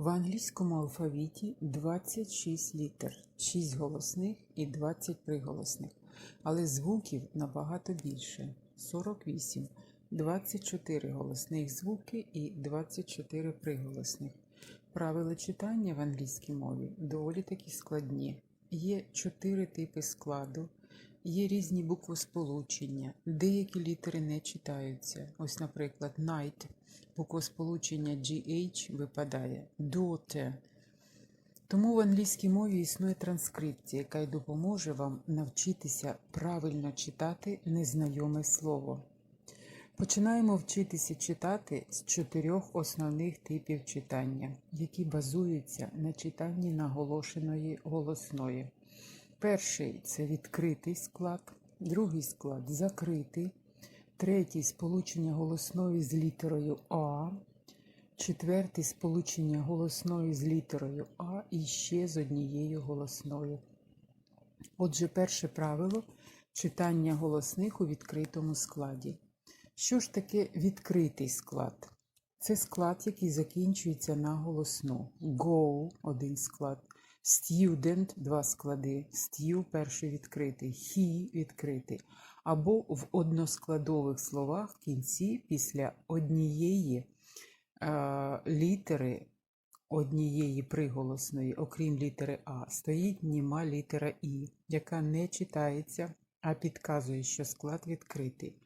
В англійському алфавіті 26 літер, 6 голосних і 20 приголосних, але звуків набагато більше 48, 24 голосних звуки і 24 приголосних. Правила читання в англійській мові доволі таки складні. Є 4 типи складу, є різні буквосполучення, деякі літери не читаються. Ось, наприклад, night, буквосполучення GH випадає, daughter. Тому в англійській мові існує транскрипція, яка й допоможе вам навчитися правильно читати незнайоме слово. Починаємо вчитися читати з чотирьох основних типів читання, які базуються на читанні наголошеної голосної. Перший це відкритий склад, другий склад закритий, третій сполучення голосної з літерою А, четвертий сполучення голосної з літерою А і ще з однією голосною. Отже, перше правило читання голосних у відкритому складі. Що ж таке відкритий склад? Це склад, який закінчується на голосну. Go – один склад. Student – два склади. Stew – перший відкритий. He – відкритий. Або в односкладових словах в кінці після однієї е, літери, однієї приголосної, окрім літери А, стоїть німа літера І, яка не читається, а підказує, що склад відкритий.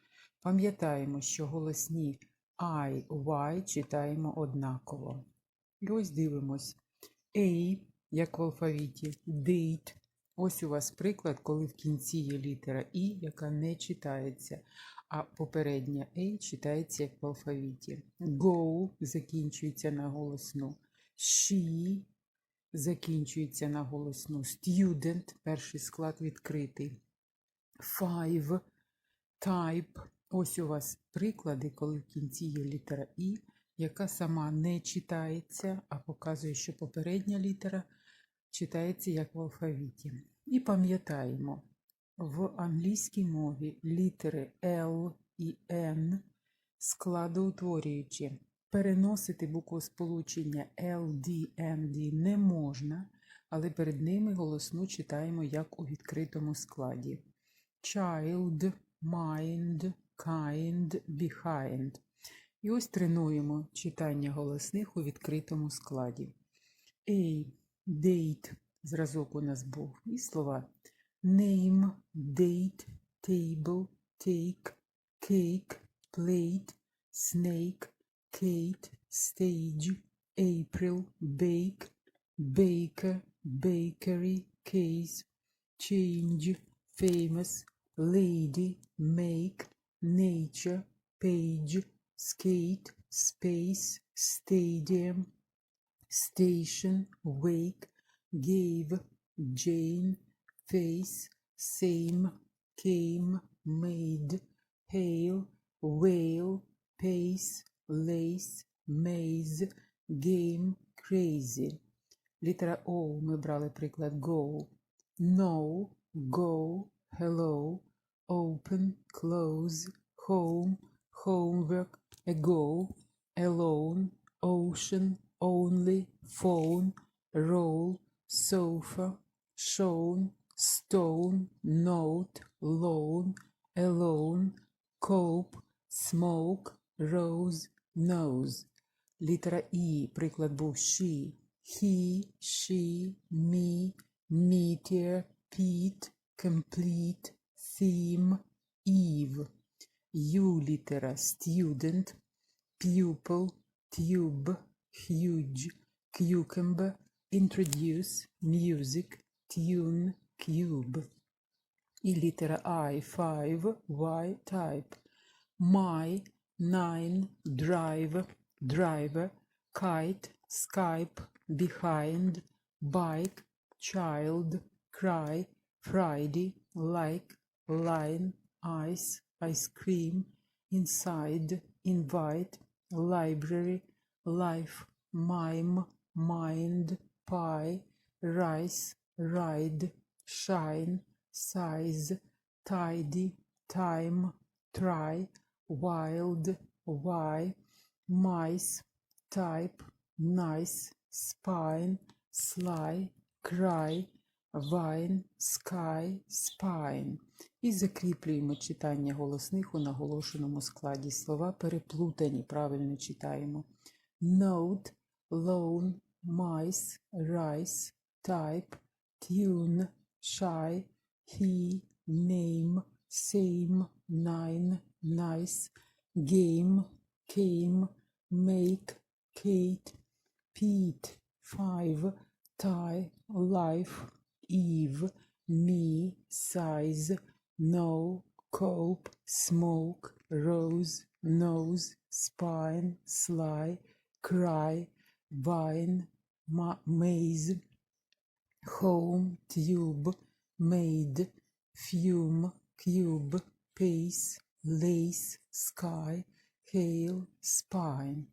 Пам'ятаємо, що голосні I, Y читаємо однаково. І ось дивимось. A, як в алфавіті, date. Ось у вас приклад, коли в кінці є літера І, яка не читається, а попередня A читається як в алфавіті. Go закінчується на голосну. She закінчується на голосну. Student перший склад відкритий. Five type. Ось у вас приклади, коли в кінці є літера І, яка сама не читається, а показує, що попередня літера читається як в алфавіті. І пам'ятаємо, в англійській мові літери L і N складоутворюючі. Переносити буквосполучення LD, ND не можна, але перед ними голосну читаємо як у відкритому складі. Child, mind, kind, behind. І ось тренуємо читання голосних у відкритому складі. A. Date. Зразок у нас був. І слова. Name, date, table, take, cake, plate, snake, Kate, stage, April, bake, baker, bakery, case, change, famous, lady, make, nature, page, skate, space, stadium, station, wake, gave, Jane, face, same, came, made, hail, whale, pace, lace, maze, game, crazy. Літера O ми брали приклад go. No, go, hello, open, close, home, homework, ago, alone, ocean, only, phone, roll, sofa, shown, stone, note, loan, alone, cope, smoke, rose, nose. Літера І, приклад був she, he, she, me, meteor, Pete, complete, theme, Eve. U літера student, pupil, tube, Huge Cucumber introduce music tune Cube. Illitera I5Y type. My 9 Drive Driver Kite Skype Behind. Bike Child Cry. Friday Like Line Ice Ice Cream. Inside Invite Library life, mime, mind, pie, rice, ride, shine, size, tidy, time, try, wild, why, mice, type, nice, spine, sly, cry, vine, sky, spine. І закріплюємо читання голосних у наголошеному складі. Слова переплутані, правильно читаємо. Note, loan, mice, rice, type, tune, shy, he, name, same, nine, nice, game, came, make, Kate, Pete, five, tie, life, Eve, me, size, no, cope, smoke, rose, nose, spine, sly, cry, vine, ma- maze, home, tube, made, fume, cube, pace, lace, sky, hail, spine.